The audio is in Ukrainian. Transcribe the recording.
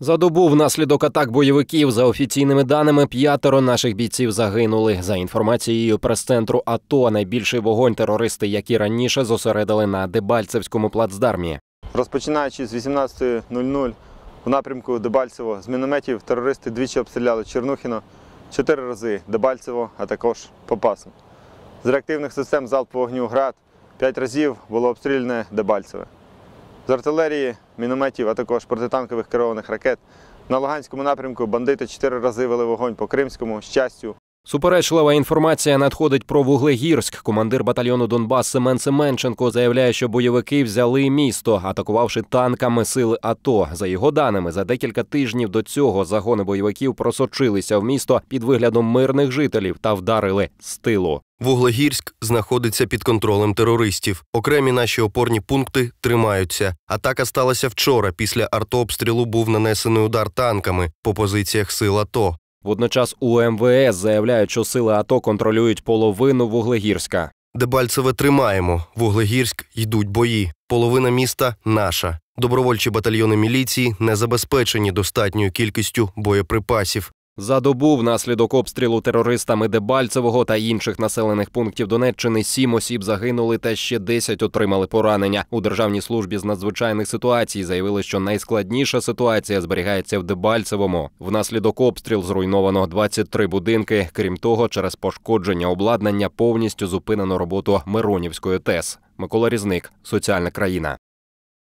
За добу внаслідок атак бойовиків, за офіційними даними, п'ятеро наших бійців загинули. За інформацією прес-центру АТО, найбільший вогонь терористи, які раніше зосередили на Дебальцевському плацдармі. Розпочинаючи з 18.00 у напрямку Дебальцево з мінометів терористи двічі обстріляли Чернухіно, чотири рази Дебальцево, а також Попасну. З реактивних систем залпового вогню ГРАД п'ять разів було обстріляне Дебальцеве. З артилерії, мінометів, а також протитанкових керованих ракет. На Луганському напрямку бандити чотири рази вели вогонь по Кримському, щастю, Суперечлива інформація надходить про Вуглегірськ. Командир батальйону Донбас Семен Семенченко заявляє, що бойовики взяли місто, атакувавши танками сили АТО. За його даними, за декілька тижнів до цього загони бойовиків просочилися в місто під виглядом мирних жителів та вдарили з тилу. Вуглегірськ знаходиться під контролем терористів. Окремі наші опорні пункти тримаються. Атака сталася вчора. Після артобстрілу був нанесений удар танками по позиціях сил АТО. Водночас у МВС заявляють, що сили АТО контролюють половину Вуглегірська. Дебальцеве тримаємо. Вуглегірськ йдуть бої. Половина міста наша. Добровольчі батальйони міліції не забезпечені достатньою кількістю боєприпасів. За добу внаслідок обстрілу терористами Дебальцевого та інших населених пунктів Донеччини сім осіб загинули та ще 10 отримали поранення. У державній службі з надзвичайних ситуацій заявили, що найскладніша ситуація зберігається в Дебальцевому. Внаслідок обстріл зруйновано 23 будинки. Крім того, через пошкодження обладнання повністю зупинено роботу Миронівської ТЕС. Микола Різник, соціальна країна.